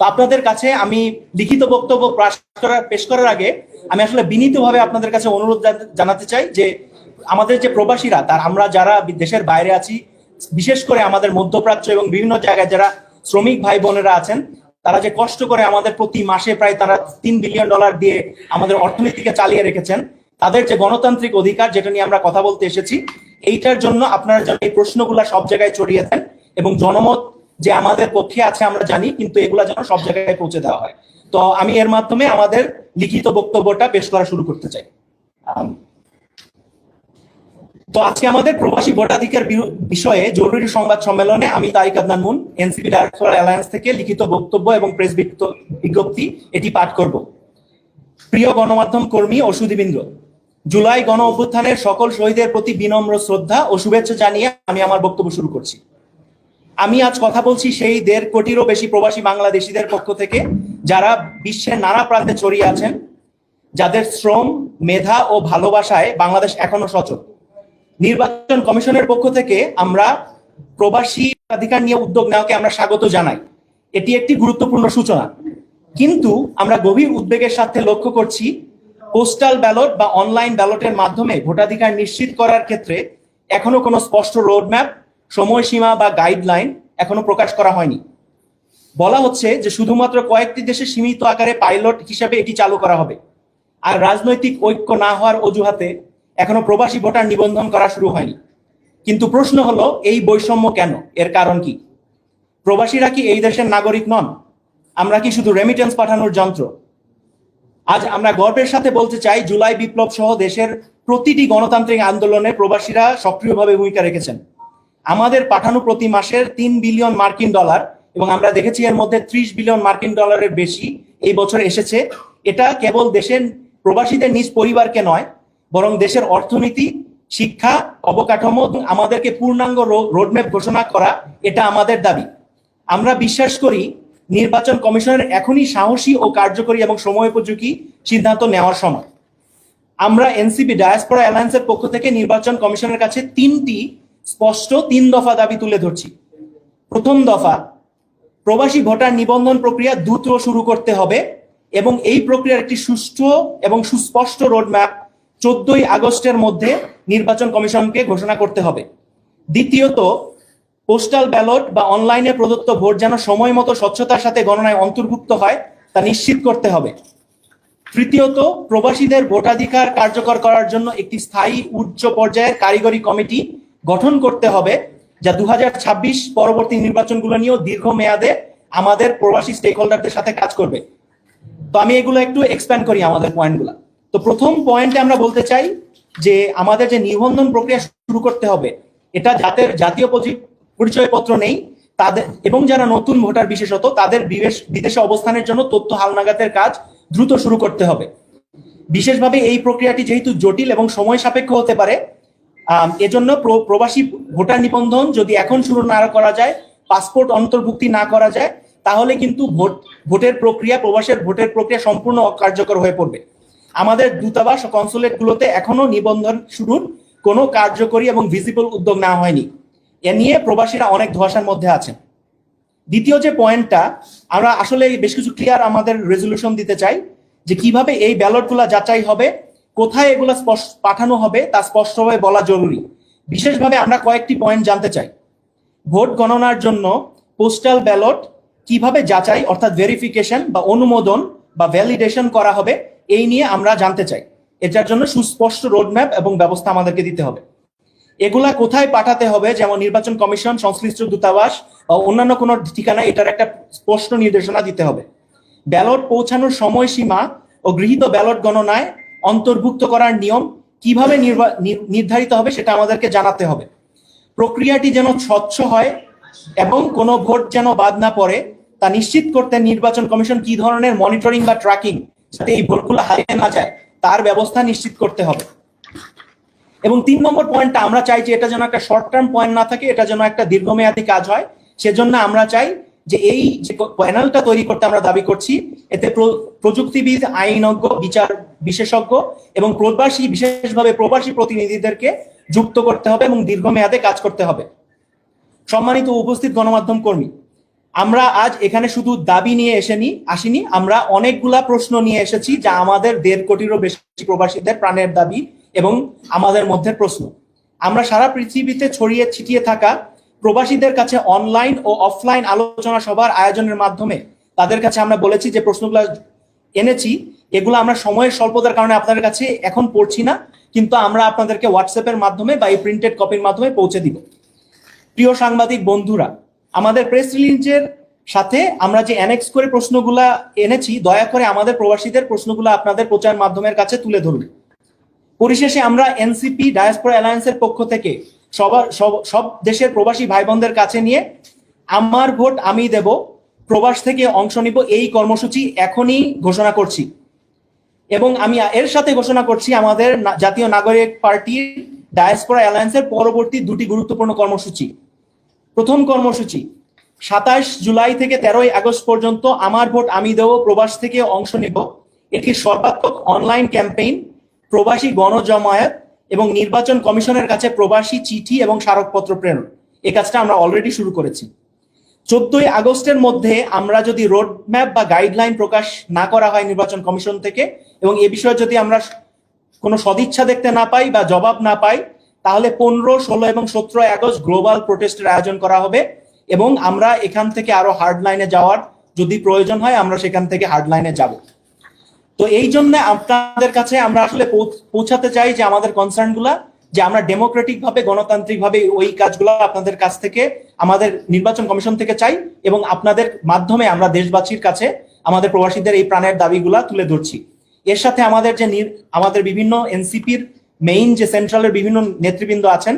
তো আপনাদের কাছে আমি লিখিত বক্তব্য করার পেশ করার আগে আমি আসলে বিনীতভাবে আপনাদের কাছে অনুরোধ জানাতে চাই যে আমাদের যে প্রবাসীরা, তার আমরা যারা দেশের বাইরে আছি, বিশেষ করে আমাদের মধ্যপ্রাচ্য এবং বিভিন্ন জায়গায় যারা শ্রমিক ভাই বোনেরা আছেন, তারা যে কষ্ট করে আমাদের প্রতি মাসে প্রায় তারা তিন বিলিয়ন ডলার দিয়ে আমাদের অর্থনীতিকে চালিয়ে রেখেছেন, তাদের যে গণতান্ত্রিক অধিকার যেটা নিয়ে আমরা কথা বলতে এসেছি, এইটার জন্য আপনারা যেন এই প্রশ্নগুলা সব জায়গায় ছড়িয়ে দেন এবং জনমত যে আমাদের পক্ষে আছে আমরা জানি, কিন্তু এগুলা যেন সব জায়গায় পৌঁছে দেওয়া হয়। তো আমি এর মাধ্যমে আমাদের লিখিত বক্তব্যটা পেশ করা শুরু করতে চাই। তো আজকে আমাদের প্রবাসী ভোটাধিকার বিষয়ে জরুরি সংবাদ সম্মেলনে আমি Tariq Adnan Moon, NCP director alliance থেকে লিখিত বক্তব্য এবং প্রেস বিজ্ঞপ্তি এটি পাঠ করব। প্রিয় গণমাধ্যম কর্মী ও সুদীবৃন্দ, জুলাই গণ অভ্যুত্থানের সকল শহীদের প্রতি বিনম্র শ্রদ্ধা ও শুভেচ্ছা জানিয়ে আমি আমার বক্তব্য শুরু করছি। আমি আজ কথা বলছি সেই দেড় কোটিরও বেশি প্রবাসী বাংলাদেশিদের পক্ষ থেকে যারা বিশ্বের নানা প্রান্তে ছড়িয়ে আছেন, যাদের শ্রম, মেধা ও ভালোবাসায় বাংলাদেশ এখনও সচল। নির্বাচন কমিশনের পক্ষ থেকে আমরা প্রবাসী অধিকার নিয়ে উদ্যোগ নেওয়াকে আমরা স্বাগত জানাই। এটি একটি গুরুত্বপূর্ণ সূচনা। কিন্তু আমরা গভীর উদ্বেগের সাথে লক্ষ্য করছি, পোস্টাল ব্যালট বা অনলাইন ব্যালটের মাধ্যমে ভোটাধিকার নিশ্চিত করার ক্ষেত্রে এখনও কোনো স্পষ্ট রোডম্যাপ সময়সীমা বা গাইডলাইন এখনও প্রকাশ করা হয়নি। বলা হচ্ছে যে শুধুমাত্র কয়েকটি দেশে সীমিত আকারে পাইলট হিসেবে এটি চালু করা হবে। আর রাজনৈতিক ঐক্য না হওয়ার অজুহাতে এখনও প্রবাসী ভোটার নিবন্ধন করা শুরু হয়নি। কিন্তু প্রশ্ন হলো, এই বৈষম্য কেন? এর কারণ কি? প্রবাসীরা কি এই দেশের নাগরিক নন? আমরা কি শুধু রেমিটেন্স পাঠানোর যন্ত্র? আজ আমরা গর্বের সাথে বলতে চাই, জুলাই বিপ্লব সহ দেশের প্রতিটি গণতান্ত্রিক আন্দোলনে প্রবাসীরা সক্রিয়ভাবে ভূমিকা রেখেছেন। আমাদের পাঠানো প্রতি মাসের তিন বিলিয়ন মার্কিন ডলার এবং আমরা দেখেছি এর মধ্যে ত্রিশ বিলিয়ন মার্কিন ডলারের বেশি এই বছর এসেছে। এটা কেবল দেশের প্রবাসীদের নিজ পরিবারকে নয়, বরং দেশের অর্থনীতি, শিক্ষা, অবকাঠামো আমাদেরকে পূর্ণাঙ্গ রোডম্যাপ ঘোষণা করা এটা আমাদের দাবি। আমরা বিশ্বাস করি নির্বাচন কমিশনের এখনই সাহসী ও কার্যকরী এবং সময়োপযোগী সিদ্ধান্ত নেওয়ার সময়। আমরা এনসিপি, ডায়াসপোরা অ্যালায়েন্সের পক্ষ থেকে নির্বাচন কমিশনের কাছে তিনটি স্পষ্ট তিন দফা দাবি তুলে ধরছি। প্রথম দফা, প্রবাসী ভোটার নিবন্ধন প্রক্রিয়া দ্রুত শুরু করতে হবে এবং এই প্রক্রিয়ার একটি সুষ্ঠু এবং সুস্পষ্ট রোডম্যাপ চোদ্দই আগস্টের মধ্যে নির্বাচন কমিশনকে ঘোষণা করতে হবে। দ্বিতীয়ত, পোস্টাল ব্যালট বা অনলাইনে প্রদত্ত ভোট যেন সময় মতো স্বচ্ছতার সাথে গণনায় অন্তর্ভুক্ত হয়, তা নিশ্চিত করতে হবে। তৃতীয়ত, প্রবাসীদের ভোটাধিকার কার্যকর করার জন্য একটি স্থায়ী উচ্চ পর্যায়ের কারিগরি কমিটি গঠন করতে হবে, যা দুহাজার ছাব্বিশ পরবর্তী নির্বাচনগুলো নিয়েও দীর্ঘ মেয়াদে আমাদের প্রবাসী স্টেক হোল্ডারদের সাথে কাজ করবে। তো আমি এগুলো একটু এক্সপ্যান্ড করি আমাদের পয়েন্টগুলো তো প্রথম পয়েন্টে আমরা বলতে চাই যে আমাদের যে নিবন্ধন প্রক্রিয়া শুরু করতে হবে, এটা যাদের জাতীয় পরিচয়পত্র নেই। তাদের এবং যারা নতুন ভোটার বিশেষত, তাদের বিদেশ- অবস্থানের জন্য তথ্য হালনাগাতের কাজ দ্রুত শুরু করতে হবে। বিশেষভাবে এই প্রক্রিয়াটি যেহেতু জটিল এবং সময় সাপেক্ষ হতে পারে এজন্য প্র- প্রবাসী ভোটার নিবন্ধন যদি এখন শুরু না করা যায়, পাসপোর্ট অন্তর্ভুক্তি না করা যায়, তাহলে কিন্তু ভোট, ভোটের প্রক্রিয়া, প্রবাসের ভোটের প্রক্রিয়া সম্পূর্ণ অকার্যকর হয়ে পড়বে। আমাদের দূতাবাস কনসুলেট গুলোতে এখনও নিবন্ধন শুরুর কোনো কার্যকরী এবং ভিজিবল উদ্যোগ নেওয়া হয়নি। এ নিয়ে প্রবাসীরা অনেক ধোয়াশার মধ্যে আছেন। দ্বিতীয় যে পয়েন্টটা, আমরা আসলে বেশ কিছু ক্লিয়ার আমাদের রেজলিউশন দিতে চাই যে কীভাবে এই ব্যালটগুলো যাচাই হবে কোথায় এগুলো পাঠানো হবে তা স্পষ্টভাবে বলা জরুরি। বিশেষভাবে আমরা কয়েকটি পয়েন্ট জানতে চাই। ভোট গণনার জন্য পোস্টাল ব্যালট কীভাবে যাচাই, অর্থাৎ ভেরিফিকেশন বা অনুমোদন বা ভ্যালিডেশন করা হবে, এই নিয়ে আমরা জানতে চাই। এটার জন্য সুস্পষ্ট রোডম্যাপ এবং ব্যবস্থা আমাদেরকে দিতে হবে। এগুলা কোথায় পাঠাতে হবে, যেমন নির্বাচন কমিশন, সংশ্লিষ্ট দূতাবাস বা অন্যান্য কোনো ঠিকানায় এটার একটা স্পষ্ট নির্দেশনা দিতে হবে। ব্যালট পৌঁছানোর সময়সীমা ও গৃহীত ব্যালট গণনায় অন্তর্ভুক্ত করার নিয়ম কীভাবে নির্ধারিত হবে সেটা আমাদেরকে জানাতে হবে। প্রক্রিয়াটি যেন স্বচ্ছ হয় এবং কোনো ভোট যেন বাদ না পড়ে, তা নিশ্চিত করতে নির্বাচন কমিশন কি ধরনের মনিটরিং বা ট্র্যাকিং যাতে এই ভোটগুলো হারিয়ে না যায়, তার ব্যবস্থা নিশ্চিত করতে হবে। এবং তিন নম্বর পয়েন্টটা, আমরা চাই যে এটা যেন একটা শর্ট টার্ম পয়েন্ট না থাকে, এটা যেন একটা দীর্ঘমেয়াদী কাজ হয়, সেজন্য আমরা চাই যে এই যে প্যানেলটা তৈরি করতে আমরা দাবি করছি, এতে প্র- প্রযুক্তিবিদ, আইনজ্ঞ, বিচার বিশেষজ্ঞ এবং প্রবাসী, বিশেষভাবে প্রবাসী প্রতিনিধিদেরকে যুক্ত করতে হবে এবং দীর্ঘমেয়াদে কাজ করতে হবে। সম্মানিত উপস্থিত গণমাধ্যম কর্মী, আমরা আজ এখানে শুধু দাবি নিয়ে এসেনি, আসিনি, আমরা অনেকগুলা প্রশ্ন নিয়ে এসেছি যা আমাদের দেড় কোটিরও বেশি প্রবাসীদের প্রাণের দাবি এবং আমাদের মধ্যে প্রশ্ন। আমরা সারা পৃথিবীতে ছড়িয়ে ছিটিয়ে থাকা প্রবাসীদের কাছে অনলাইন ও অফলাইন আলোচনা সভার আয়োজনের মাধ্যমে তাদের কাছে আমরা বলেছি যে প্রশ্নগুলো এনেছি, এগুলো আমরা সময়ের স্বল্পতার কারণে আপনাদের কাছে এখন পড়ছি না, কিন্তু আমরা আপনাদেরকে হোয়াটসঅ্যাপের মাধ্যমে বা এই প্রিন্টেড কপির মাধ্যমে পৌঁছে দিব। প্রিয় সাংবাদিক বন্ধুরা, আমাদের প্রেস রিলিজের সাথে আমরা যে অ্যানেক্স করে প্রশ্নগুলা এনেছি, দয়া করে আমাদের প্রবাসীদের প্রশ্নগুলো আপনাদের প্রচার মাধ্যমের কাছে তুলে ধরুন। পরিশেষে আমরা এনসিপি ডায়াসপোরা অ্যালায়েন্সের পক্ষ থেকে সবার, সব সব দেশের প্রবাসী ভাই বোনদের কাছে নিয়ে আমার ভোট আমি দেব, প্রবাস থেকে অংশ নিব, এই কর্মসূচি এখনই ঘোষণা করছি। এবং আমি এর সাথে ঘোষণা করছি আমাদের জাতীয় নাগরিক পার্টির ডায়াসপোরা অ্যালায়েন্সের পরবর্তী দুটি গুরুত্বপূর্ণ কর্মসূচি। প্রথম কর্মসূচি সাতাশ জুলাই থেকে তেরোই আগস্ট পর্যন্ত আমার ভোট আমি দেব, প্রবাস থেকে অংশ নেব। এটি সর্বাত্মক অনলাইন ক্যাম্পেইন, প্রবাসী গণজমায়েত এবং নির্বাচন কমিশনের কাছে প্রবাসী চিঠি এবং স্মারকপত্র প্রেরণ। এই কাজটা আমরা অলরেডি শুরু করেছি। চোদ্দই আগস্টের মধ্যে আমরা যদি রোড ম্যাপ বা গাইডলাইন প্রকাশ না করা হয় নির্বাচন কমিশন থেকে এবং এ বিষয়ে যদি আমরা কোনো সদিচ্ছা দেখতে না পাই বা জবাব না পাই, তাহলে পনেরো, ষোলো এবং সতেরোই আগস্ট গ্লোবাল প্রোটেস্টের আয়োজন করা হবে এবং আমরা এখান থেকে আরও হার্ড লাইনে যাওয়ার যদি প্রয়োজন হয় আমরা সেখান থেকে হার্ড লাইনে যাব। তো এই জন্য আপনাদের কাছে আমরা আসলে পৌঁছাতে চাই যে আমাদের কনসার্নগুলা যে আমরা ডেমোক্রেটিক ভাবে গণতান্ত্রিক ভাবে ওই কাজগুলো আপনাদের কাছ থেকে আমাদের নির্বাচন কমিশন থেকে চাই এবং আপনাদের মাধ্যমে আমরা দেশবাসীর কাছে আমাদের প্রবাসীদের এই প্রাণের দাবিগুলা তুলে ধরছি। এর সাথে আমাদের যে আমাদের বিভিন্ন এনসিপির মেইন যে সেন্ট্রালের বিভিন্ন নেতৃবৃন্দ আছেন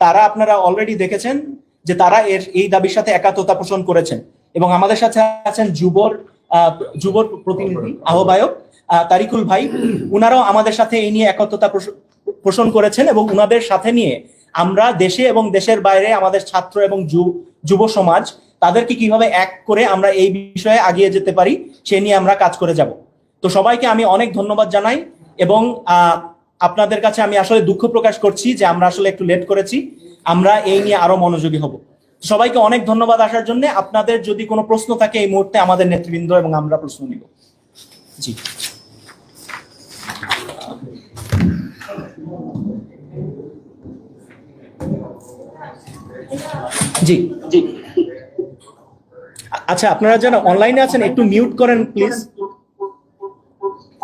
তারা আপনারা অলরেডি দেখেছেন যে তারা এর এই দাবির সাথে একাত্মতা পোষণ করেছেন। এবং আমাদের সাথে আছেন যুবর যুবর প্রতিনিধি আহ্বায়ক আহ, তারিকুল ভাই, উনারাও আমাদের সাথে এই নিয়ে একত্রতা পোষণ করেছেন এবং উনাদের সাথে নিয়ে আমরা দেশে এবং দেশের বাইরে আমাদের ছাত্র এবং যুব সমাজ, তাদেরকে কীভাবে এক করে আমরা এই বিষয়ে আগিয়ে যেতে পারি, সে নিয়ে আমরা কাজ করে যাব। তো সবাইকে আমি অনেক ধন্যবাদ জানাই এবং আপনাদের কাছে আমি আসলে দুঃখ প্রকাশ করছি যে আমরা আসলে একটু লেট করেছি। আমরা এই নিয়ে আরও মনোযোগী হব। সবাইকে অনেক ধন্যবাদ আসার জন্য। আপনাদের যদি কোনো প্রশ্ন থাকে এই মুহূর্তে আমাদের নেতৃবৃন্দ এবং আমরা প্রশ্ন নিব। জি। জি। জি আচ্ছা আপনারা যারা অনলাইনে আছেন, একটু মিউট করেন প্লিজ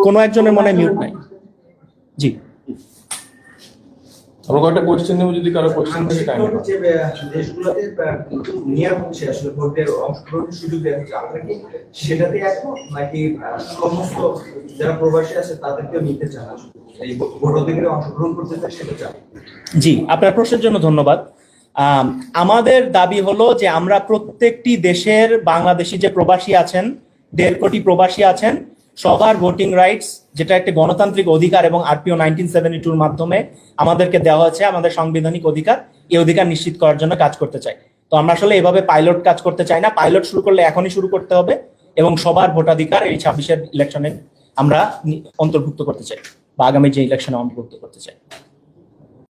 কোনো একজনের মনে মিউট নাই। জি। আমরা কয়েকটা কোয়েশ্চেন নেব যদি কারও কোয়েশ্চেন থাকে টাইম যে দেশগুলোতে নেওয়া হচ্ছে আসলে ভোটের অংশগ্রহণের সুযোগ দেওয়া হচ্ছে। আপনারা কি সেটাতে একমত? নাকি সমস্ত যারা প্রবাসী আছে তাদেরকেও নিতে চান? এই ভোট অধিকারে অংশগ্রহণ করতে চান সেটা চান। জি আপনার প্রশ্নের জন্য ধন্যবাদ। আম, আমাদের দাবি হলো যে আমরা প্রত্যেকটি দেশের বাংলাদেশি যে প্রবাসী আছেন দেড় কোটি প্রবাসী আছেন সবার ভোটিং রাইটস যেটা একটি গণতান্ত্রিক অধিকার এবং আরপিও নাইনটিন সেভেন্টি টুর মাধ্যমে আমাদেরকে দেওয়া হয়েছে, আমাদের সাংবিধানিক অধিকার, এই অধিকার নিশ্চিত করার জন্য কাজ করতে চাই। তো আমরা আসলে এভাবে পাইলট কাজ করতে চাই না। পাইলট শুরু করলে এখনই শুরু করতে হবে এবং সবার ভোটাধিকার এই ছাব্বিশের ইলেকশনে আমরা অন্তর্ভুক্ত করতে চাই বা আগামী যে ইলেকশনে অন্তর্ভুক্ত করতে চাই।